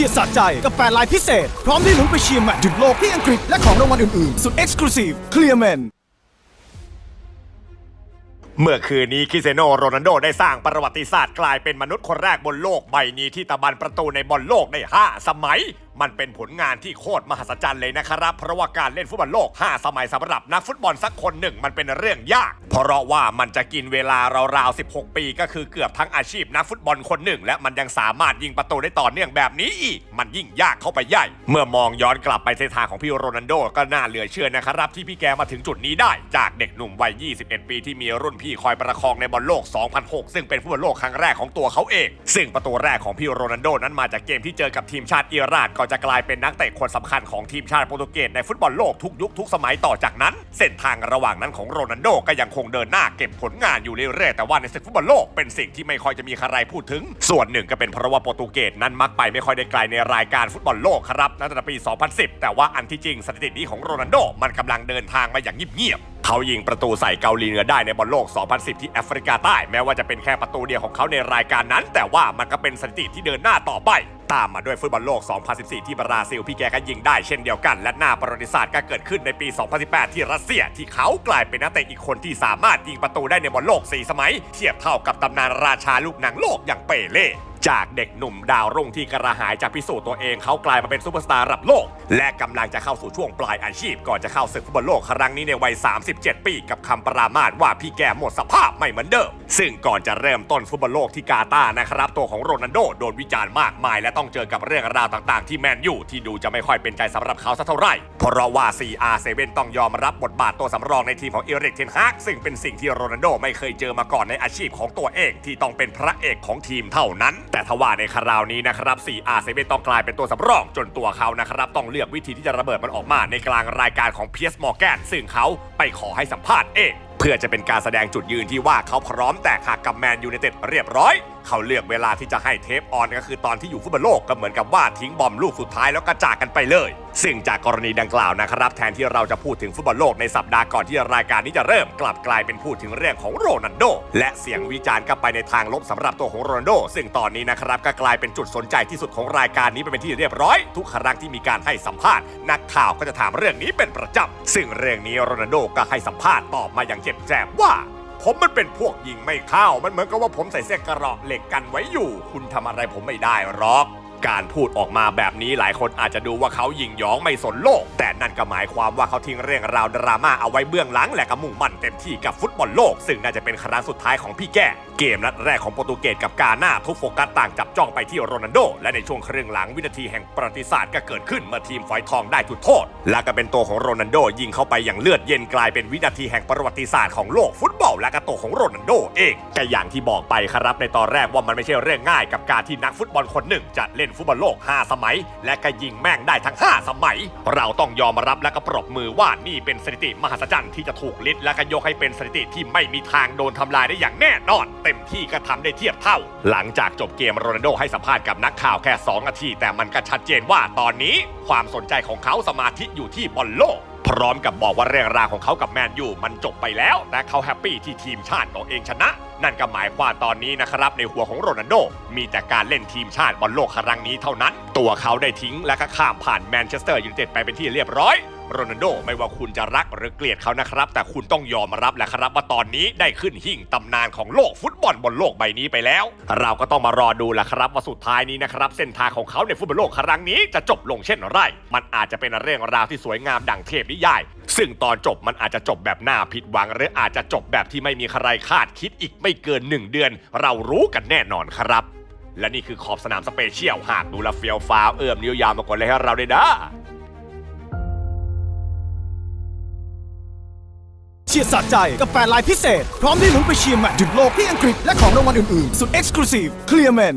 ชียร์สะใจกับแฟนไลน์พิเศษ พร้อมได้ลุ้นไปเชียร์แมตช์ถึงโลกที่อังกฤษและของรางวัลอื่นๆ สุดเอ็กซ์คลูซีฟเคลียร์แมนเมื่อคืนนี้คริสเซยโนโรนัลโดได้สร้างประวัติศาสตร์กลายเป็นมนุษย์คนแรกบนโลกใบนี้ที่ตะบันประตูในบอลโลกได้ 5 สมัย มันเป็นผลงานที่โคตรมหัศจรรย์เลยนะครับ เพราะว่าการเล่นฟุตบอลโลก 5 สมัยสำหรับนักฟุตบอลสักคนหนึ่งมันเป็นเรื่องยาก เพราะว่ามันจะกินเวลาราวๆ 16 ปี ก็คือเกือบทั้งอาชีพนักฟุตบอลคนหนึ่ง และมันยังสามารถยิงประตูได้ต่อเนื่องแบบนี้อีก มันยิ่งยากเข้าไปใหญ่ เมื่อมองย้อนกลับไปเส้นทางของพี่โรนัลโดก็น่าเหลือเชื่อนะครับ ที่พี่แกมาถึงจุดนี้ได้ จากเด็กหนุ่มวัย 21 ปีที่มีรุ่นพี่คอยประคองในบอลโลก 2006 ซึ่งเป็นฟุตบอลโลกครั้งแรกของตัวเขาเอง ซึ่งประตูแรกของพี่โรนัลโดนั้นมาจากเกมที่เจอกับทีมชาติอิหร่านก่อนจะกลายเป็นนักเตะคนสำคัญของทีมชาติโปรตุเกสในฟุตบอลโลกทุกยุคทุกสมัยต่อจากนั้น เส้นทางระหว่างนั้นของโรนัลโดก็ยังคงเดินหน้าเก็บผลงานอยู่เรื่อยๆแต่ว่าในศึกฟุตบอลโลกเป็นสิ่งที่ไม่ค่อยจะมีใครพูดถึง ส่วนหนึ่งก็เป็นเพราะว่าโปรตุเกสนั้นมักไปไม่ค่อยได้ไกลในรายการฟุตบอลโลกครับตั้งแต่ปี 2010 แต่ว่าอันที่จริงสถิตินี้ของโรนัลโดมันกำลังเดินทางมาอย่างเงียบๆ เขายิงประตูใส่เกาหลีเหนือได้ในบอลโลก 2010 ที่แอฟริกาใต้ แม้ว่าจะเป็นแค่ประตูเดียวของเขาในรายการนั้น แต่ว่ามันก็เป็นสถิติที่เดินหน้าต่อไปตามมาด้วยฟุตบอลโลก 2014 ที่บราซิล พี่แกก็ยิงได้เช่นเดียวกัน และหน้าประวัติศาสตร์ก็เกิดขึ้นในปี 2018 ที่รัสเซีย ที่เขากลายเป็นนักเตะอีกคนที่สามารถยิงประตูได้ในบอลโลก 4 สมัย เทียบเท่ากับตำนานราชาลูกหนังโลกอย่างเปเล่ จากเด็กหนุ่มดาวรุ่งที่กระหายจะพิสูจน์ตัวเองเขากลายมาเป็นซูเปอร์สตาร์ระดับโลก และกำลังจะเข้าสู่ช่วงปลายอาชีพ ก่อนจะเข้าศึกฟุตบอลโลกครั้งนี้ในวัย 37 ปีกับคำปรามาสว่าพี่แกหมดสภาพไม่เหมือนเดิม ซึ่งก่อนจะเริ่มต้นฟุตบอลโลกที่กาตาร์นะครับ ตัวของโรนัลโดโดนวิจารณ์มากมาย และต้องเจอกับเรื่องราวต่างๆ ที่แมนยูที่ดูจะไม่ค่อยเป็นใจสำหรับเขาสักเท่าไหร่เพราะว่า CR7 ต้องยอมรับบทบาทตัวสำรองในทีมของเอริกเทนฮากซึ่งเป็นสิ่งที่โรนัลโดไม่เคยเจอมาก่อนในอาชีพของตัวเองที่ต้องเป็นพระเอกของทีมเท่านั้นแต่ทว่าในคราวนี้นะครับ 4R7 ต้องกลายเป็นตัวสำรองจนตัวเขานะครับ ต้องเลือกวิธีที่จะระเบิดมันออกมาในกลางรายการของเพียสมอร์แกนซึ่งเขาไปขอให้สัมภาษณ์เอง เพื่อจะเป็นการแสดงจุดยืนที่ว่าเขาพร้อมแตกหักกับแมนยูไนเต็ดเรียบร้อยเขาเลือกเวลาที่จะให้เทปออนก็คือตอนที่อยู่ฟุตบอลโลกก็เหมือนกับว่าทิ้งบอมลูกสุดท้ายแล้วก็จากกันไปเลย ซึ่งจากกรณีดังกล่าวนะครับ แทนที่เราจะพูดถึงฟุตบอลโลกในสัปดาห์ก่อนที่รายการนี้จะเริ่มกลับกลายเป็นพูดถึงเรื่องของโรนัลโด และเสียงวิจารณ์ก็ไปในทางลบสำหรับตัวของโรนัลโด ซึ่งตอนนี้นะครับก็กลายเป็นจุดสนใจที่สุดของรายการนี้ไปเป็นที่เรียบร้อย ทุกครั้งที่มีการให้สัมภาษณ์นักข่าวก็จะถามเรื่องนี้เป็นประจำซึ่งเรื่องนี้โรนัลโดก็ให้สัมภาษณ์ตอบมาอย่างเจ็บแสบว่า ผมมันเป็นพวกยิงไม่เข้า มันเหมือนกับว่าผมใส่เสื้อกระเหราะเหล็กกันไว้อยู่ คุณทำอะไรผมไม่ได้หรอก การพูดออกมาแบบนี้หลายคนอาจจะดูว่าเขายิงยองไม่สนโลก แต่นั่นก็หมายความว่าเขาทิ้งเรื่องราวดราม่าเอาไว้เบื้องหลังและก็มุ่งมั่นเต็มที่กับฟุตบอลโลก ซึ่งน่าจะเป็นครั้งสุดท้ายของพี่แก่เกมนัดแรกของโปรตุเกสกับกาหน้าทุกโฟกัสต่างจับจ้องไปที่โรนัลโด และในช่วงครึ่งหลังวินาทีแห่งประวัติศาสตร์ก็เกิดขึ้นเมื่อทีมฝอยทองได้จุดโทษ และก็เป็นตัวของโรนัลโดยิงเข้าไปอย่างเลือดเย็นกลายเป็นวินาทีแห่งประวัติศาสตร์ของโลกฟุตบอลและก็ตัวของโรนัลโดเองก็อย่างที่บอกไปครับในตอนแรกว่ามันไม่ใช่เรื่องง่ายกับการที่นักฟุตบอลคนหนึ่งจะเล่นฟุตบอลโลก 5 สมัย และก็ยิงแม่งได้ทั้ง 5 สมัย เราต้องยอมรับและก็ปรบมือว่านี่เป็นสถิติมหัศจรรย์ที่จะถูกลิดและก็ยกให้เป็นสถิติที่ไม่มีทางโดนทำลายได้อย่างแน่นอน เต็มที่ก็ทำได้เทียบเท่า หลังจากจบเกมโรนัลโดให้สัมภาษณ์กับนักข่าวแค่ 2 นาที แต่มันก็ชัดเจนว่าตอนนี้ ความสนใจของเขาสมาธิอยู่ที่บอลโลก พร้อมกับบอกว่าเรื่องราวของเขากับแมนยูมันจบไปแล้วและเขาแฮปปี้ที่ทีมชาติตัวเองชนะ นั่นก็หมายความตอนนี้นะครับในหัวของโรนัลโดมีแต่การเล่นทีมชาติบอลโลกครั้งนี้เท่านั้น ตัวเขาได้ทิ้งและก็ข้ามผ่านแมนเชสเตอร์ยูไนเต็ดไปเป็นที่เรียบร้อย โรนัลโดไม่ว่าคุณจะรักหรือเกลียดเขานะครับ แต่คุณต้องยอมรับแหละครับว่าตอนนี้ได้ขึ้นหิ่งตำนานของโลกฟุตบอลบนโลกใบนี้ไปแล้ว เราก็ต้องมารอดูแหละครับว่าสุดท้ายนี้นะครับเส้นทางของเขาในฟุตบอลโลกครั้งนี้จะจบลงเช่นไร มันอาจจะเป็นเรื่องราวที่สวยงามดังเทพนิยาย ซึ่งตอนจบมันอาจจะจบแบบน่าผิดหวัง หรืออาจจะจบแบบที่ไม่มีใครคาดคิดอีกไม่เกินหนึ่งเดือน เรารู้กันแน่นอนครับและนี่คือขอบสนามสเปเชียล หากดูแลเฟียวฟ้าวเอื้อมนิ้วยาวมากดเลยให้เราด้วยนะ เชียร์สะใจกับแฟนไลน์พิเศษ พร้อมได้ลุ้นไปเชียร์แมตช์หยุดโลกที่อังกฤษและของรางวัลอื่นๆ สุดเอ็กซ์คลูซีฟเคลียร์แมน